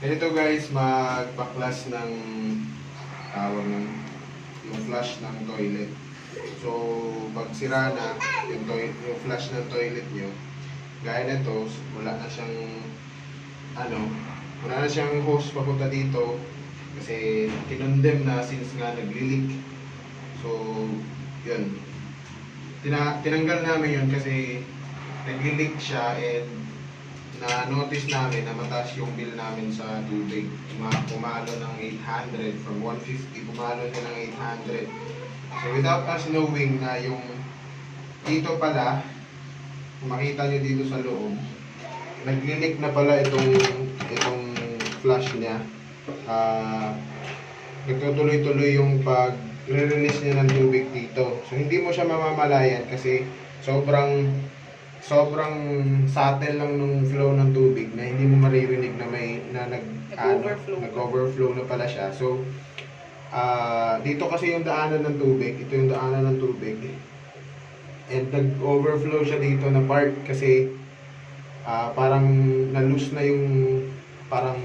Ganito guys, magpa-flush ng tawag ng flush ng toilet. So, pag sira na yung, toilet, yung flush ng toilet nyo, gaya nito, wala na siyang ano, wala na siyang hose papunta dito kasi kinondem na since nga nagli-leak. So, yun. Tina tinanggal namin yun kasi nagli-leak siya and na-notice namin na mataas yung bill namin sa tubig. Uma- Pumalo ng 800 from 150, pumalo niya ng 800. So without us knowing na yung dito pala, makita nyo dito sa loob, nagli-leak na pala itong itong flash niya. Ah, nagtutuloy-tuloy yung pag release niya ng tubig dito. So hindi mo siya mamamalayan kasi sobrang sobrang subtle lang nung flow ng tubig na hindi mo maririnig na may na nag Nag-overflow. ano, nag-overflow na pala siya. So ah dito kasi yung daanan ng tubig, ito yung daanan ng tubig. And nag-overflow siya dito na part kasi ah parang na-loose na yung parang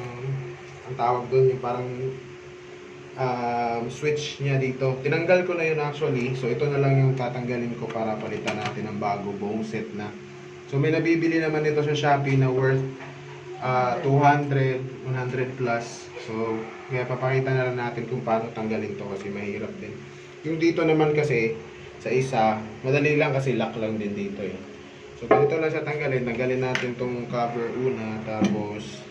ang tawag doon yung parang um, switch niya dito. Tinanggal ko na yun actually. So ito na lang yung tatanggalin ko para palitan natin ng bago buong set na. So may nabibili naman ito sa Shopee na worth ah, 200, 100 plus. So kaya papakita na lang natin kung paano tanggalin to kasi mahirap din. Yung dito naman kasi sa isa, madali lang kasi lock lang din dito eh. So ganito lang siya tanggalin. Tanggalin natin tong cover una tapos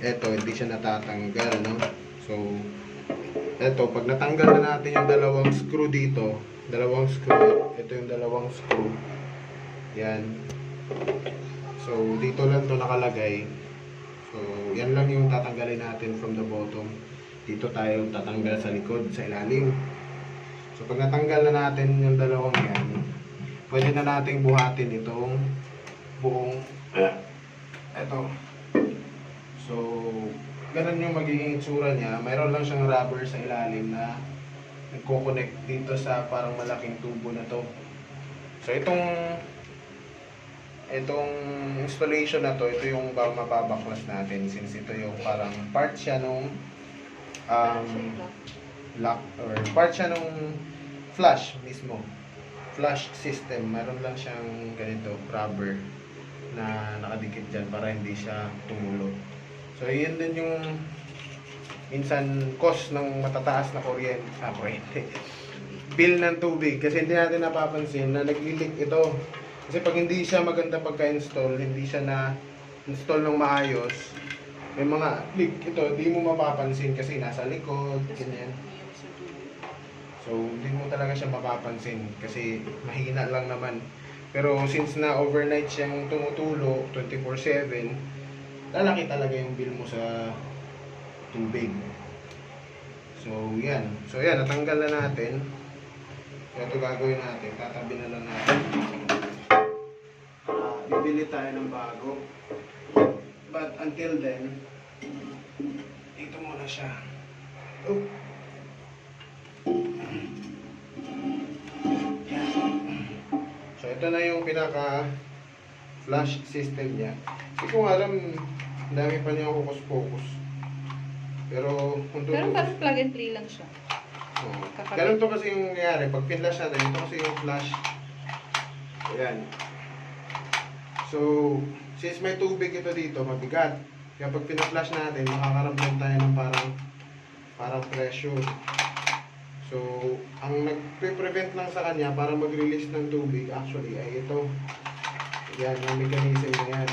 eto hindi siya natatanggal no. Eto pag natanggal na natin yung dalawang screw dito, dalawang screw, ito yung dalawang screw. Yan. So dito lang to nakalagay. So yan lang yung tatanggalin natin from the bottom. Dito tayo tatanggal sa likod, sa ilalim. So pag natanggal na natin yung dalawang yan, pwede na nating buhatin itong buong eto. So, ganun yung magiging itsura niya. Mayroon lang siyang rubber sa ilalim na nagko-connect dito sa parang malaking tubo na to. So, itong itong installation na to, ito yung ba- mababaklas natin since ito yung parang part siya nung um, lock or part siya nung flash mismo. Flash system. Meron lang siyang ganito, rubber na nakadikit dyan para hindi siya tumulo. So, yun din yung minsan cost ng matataas na kuryente, ah, kuryente, bill ng tubig. Kasi hindi natin napapansin na nagli-leak ito. Kasi pag hindi siya maganda pagka-install, hindi siya na install ng maayos, may mga leak ito, hindi mo mapapansin kasi nasa likod, ganyan. So, hindi mo talaga siya mapapansin kasi mahina lang naman. Pero since na overnight siyang tumutulo 24/7, lalaki talaga yung bill mo sa tubig. So, yan. So, yan. Natanggal na natin. So, ito gagawin natin. Tatabi na lang natin. Ah, bibili tayo ng bago. But until then, dito muna siya. Oh. So, ito na yung pinaka flash system niya. Hindi ko nga alam, dami pa niya focus-focus. Pero, kung Pero tutuus- parang plug and play lang siya. Oo. Kakabit. Ganun to kasi yung nangyari. Pag pinlash natin, ito kasi yung flash. Ayan. So, since may tubig ito dito, mabigat. Kaya pag pina-flash natin, makakaramdam tayo ng parang parang pressure. So, ang nagpe-prevent lang sa kanya para mag-release ng tubig actually ay ito. Yan, yung mechanism na yan.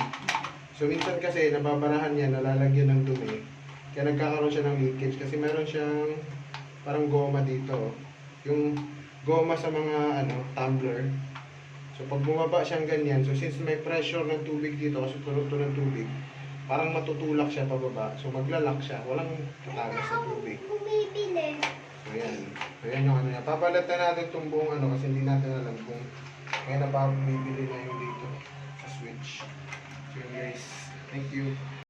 So, minsan kasi nababarahan yan, nalalagyan ng dumi. Kaya nagkakaroon siya ng leakage kasi meron siyang parang goma dito. Yung goma sa mga ano, tumbler. So pag bumaba siyang ganyan, so since may pressure ng tubig dito kasi puno to ng tubig, parang matutulak siya pababa. So maglalak siya, walang tatagas sa tubig. Bumibili. So yan. So yan yung ano niya. Papalitan natin itong buong ano kasi hindi natin alam kung kaya na pa bibili na yung dito sa switch. So guys, thank you.